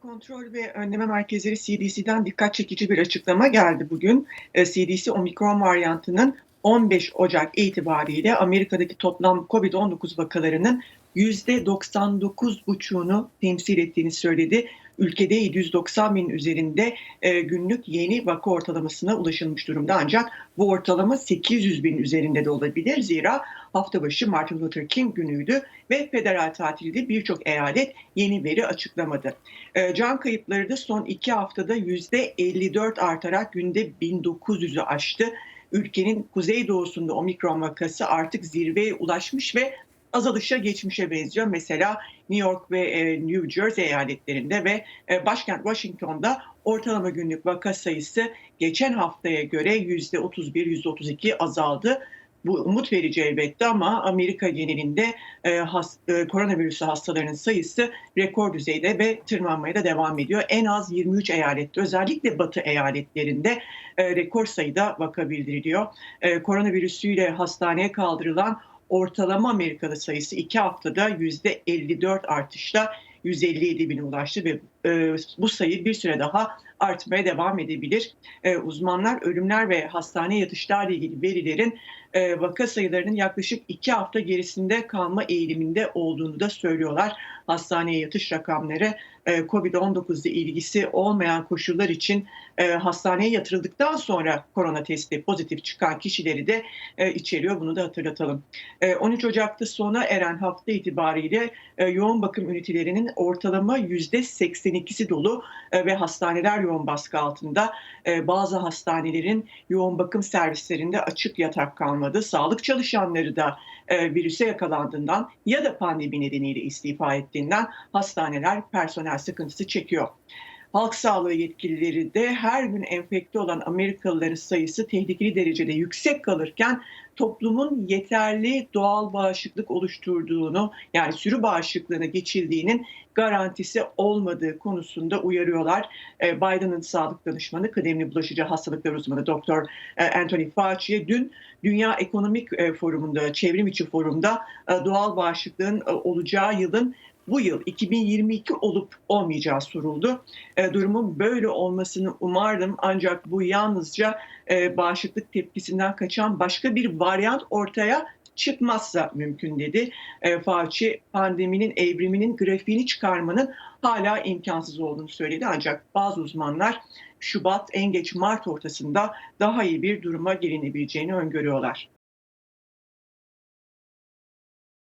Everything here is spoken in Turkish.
Kontrol ve Önleme Merkezleri CDC'den dikkat çekici bir açıklama geldi bugün. E, CDC omikron varyantının 15 Ocak itibariyle Amerika'daki toplam COVID-19 vakalarının %99,5'unu temsil ettiğini söyledi. Ülkede 790 bin üzerinde e, günlük yeni vaka ortalamasına ulaşılmış durumda. Ancak bu ortalama 800 bin üzerinde de olabilir. Zira hafta başı Martin Luther King günüydü ve federal tatilde birçok eyalet yeni veri açıklamadı. E, can kayıpları da son iki haftada %54 artarak günde 1900'ü aştı. Ülkenin kuzeydoğusunda omikron vakası artık zirveye ulaşmış ve azalışa geçmişe benziyor. Mesela New York ve e, New Jersey eyaletlerinde ve e, başkent Washington'da ortalama günlük vaka sayısı geçen haftaya göre %31-%32 azaldı. Bu umut verici elbette ama Amerika genelinde e, has, e, koronavirüsü hastalarının sayısı rekor düzeyde ve tırmanmaya da devam ediyor. En az 23 eyalette özellikle batı eyaletlerinde e, rekor sayıda vaka bildiriliyor. E, koronavirüsüyle hastaneye kaldırılan ortalama Amerikalı sayısı iki haftada %54 artışla 157 bine ulaştı ve e, bu sayı bir süre daha artmaya devam edebilir. E, uzmanlar ölümler ve hastane yatışlarla ilgili verilerin e, vaka sayılarının yaklaşık iki hafta gerisinde kalma eğiliminde olduğunu da söylüyorlar. Hastaneye yatış rakamları e, COVID-19 ile ilgisi olmayan koşullar için hastaneye yatırıldıktan sonra korona testi pozitif çıkan kişileri de içeriyor. Bunu da hatırlatalım. E, 13 Ocak'ta sona eren hafta itibariyle yoğun bakım ünitelerinin ortalama %82'si dolu e, ve hastaneler yoğun baskı altında. E, bazı hastanelerin yoğun bakım servislerinde açık yatak kalmadı. Sağlık çalışanları da e, virüse yakalandığından ya da pandemi nedeniyle istifa ettiğinden hastaneler personel sıkıntısı çekiyor. Halk sağlığı yetkilileri de her gün enfekte olan Amerikalıların sayısı tehlikeli derecede yüksek kalırken toplumun yeterli doğal bağışıklık oluşturduğunu yani sürü bağışıklığına geçildiğinin garantisi olmadığı konusunda uyarıyorlar. E, Biden'ın sağlık danışmanı, kıdemli bulaşıcı hastalıklar uzmanı Dr. Anthony Fauci'ye dün Dünya Ekonomik e, Forumu'nda, çevrim içi forumda e, doğal bağışıklığın olacağı yılın bu yıl 2022 olup olmayacağı soruldu. E, durumun böyle olmasını umardım ancak bu yalnızca e, bağışıklık tepkisinden kaçan başka bir varyant ortaya çıkmazsa mümkün dedi. E, Fauci pandeminin evriminin grafiğini çıkarmanın hala imkansız olduğunu söyledi ancak bazı uzmanlar Şubat en geç Mart ortasında daha iyi bir duruma gelinebileceğini öngörüyorlar.